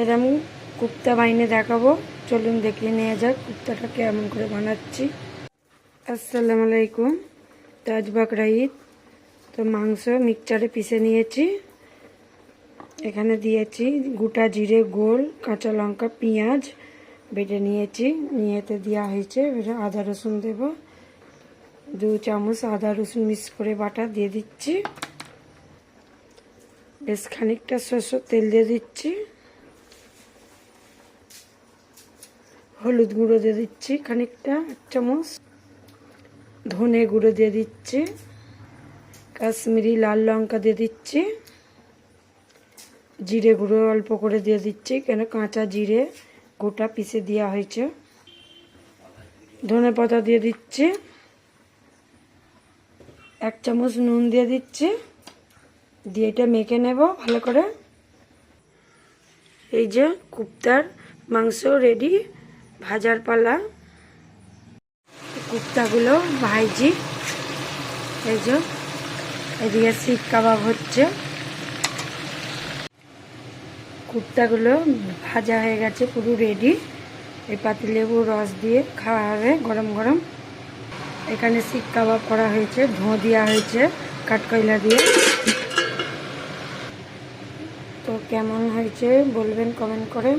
এরকম কুপ্তা বাইনে দেখাবো। চলুন দেখিয়ে নিয়ে যাক কুপ্তাটা কেমন করে বানাচ্ছি। আসসালামু আলাইকুম, তাজ বাকরা ঈদ। তো মাংস মিক্সচারে পিষে নিয়েছি। এখানে দিয়েছি গোটা জিরে, গোল, কাঁচা লঙ্কা, পেঁয়াজ বেটে নিয়েছি। নিয়েতে দেওয়া হয়েছে, এবারে আদা রসুন দেব। দু চামচ আদা রসুন মিক্স করে বাটা দিয়ে দিচ্ছি। বেশ খানিকটা সরষের তেল দিয়ে দিচ্ছি। হলুদ গুঁড়ো দিয়ে দিচ্ছি খানিকটা, এক চামচ। ধনে গুঁড়ো দিয়ে দিচ্ছি। কাশ্মীরি লাল লঙ্কা দিয়ে দিচ্ছি। জিরে গুঁড়ো অল্প করে দিয়ে দিচ্ছি, কেন কাঁচা জিরে গোটা পিষে দেওয়া হয়েছে। ধনে পাতা দিয়ে দিচ্ছি। এক চামচ নুন দিয়ে দিচ্ছি। দিয়ে এটা মেখে নেব ভালো করে। এই যে কুপ্তার মাংস রেডি ভাজার পালা, কুপ্তাগুলো ভাইজি, এই যে, এদিকে শিক কাবাব হচ্ছে। কুপ্তাগুলো ভাজা হয়ে গেছে, পুরো রেডি এই পাতিলেবু রস দিয়ে খাওয়া হবে গরম গরম। এখানে শিক কাবাব করা হয়েছে ধোঁ দেওয়া হয়েছে, কাঠকয়লা দিয়ে। তো কেমন হয়েছে বলবেন কমেন্ট করে।